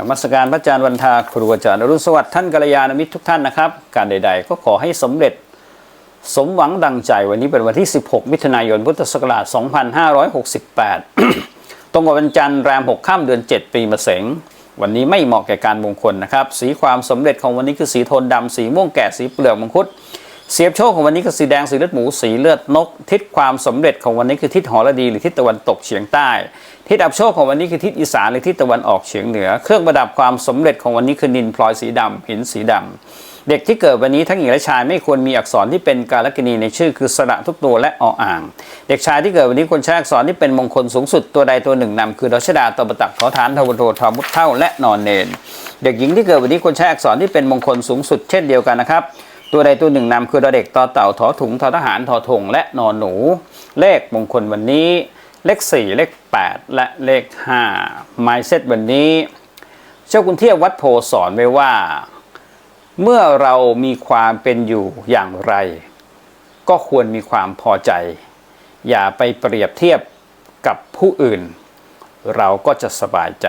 นมัสการพระอาจารย์วันทาครูอาจารย์อรุณสวัสดิ์ท่านกัลยาณมิตรทุกท่านนะครับ การใด ๆ ก็ขอให้สำเร็จสมหวังดังใจวันนี้เป็นวันที่ 16 มิถุนายนพุทธศักราช 2568 ตรงกับวันจันทร์แรม 6 ค่ำเดือน 7 ปีมะเสงวันนี้ไม่เหมาะแก่การมงคลนะครับ สีความสำเร็จของวันนี้คือสีโทนดำสีม่วงแก่สีเปลือกมังคุด สียบโชคของวันนี้คือสีแดงสีเลือดหมูสีเลือดนก ทิศความสำเร็จของวันนี้คือทิศหอระดีหรือทิศตะวันตกเฉียงใต้ ทิศอับโชคของวันนี้คือทิศอีสานหรือทิศตะวันออกเฉียงเหนือ เครื่องประดับความสำเร็จของวันนี้คือนินพลอยสีดำหินสีดำเด็กที่เกิดวันนี้ทั้งหญิงและชายไม่ควรมีอักษรที่เป็นกาลกินีในชื่อคือสระทุกตัวและออ่าง เด็กชายที่เกิดวันนี้ควรใช้อักษรที่เป็นมงคลสูงสุดตัวใดตัวหนึ่งนำคือดชดาตบตักขอฐานทวโททอมุตเท่าและนอนเนน เด็กหญิงที่เกิดวันนี้ควรใช้อักษรที่เป็นมงคลสูงสุดเช่นเดียวกันนะครับ ตัวใดตัวหนึ่งนำคือดอเด็กต่อเต่าถอถุงทอทหารทอทงและนอนหนู เลขมงคลวันนี้ เลข 4 เลข 8 และเลข5ไมเซตวันนี้เจ้าคุณเทียบวัดโพสอนไว้ว่า เมื่อเรามีความเป็นอยู่อย่างไร ก็ควรมีความพอใจ อย่าไปเปรียบเทียบกับผู้อื่น เราก็จะสบายใจ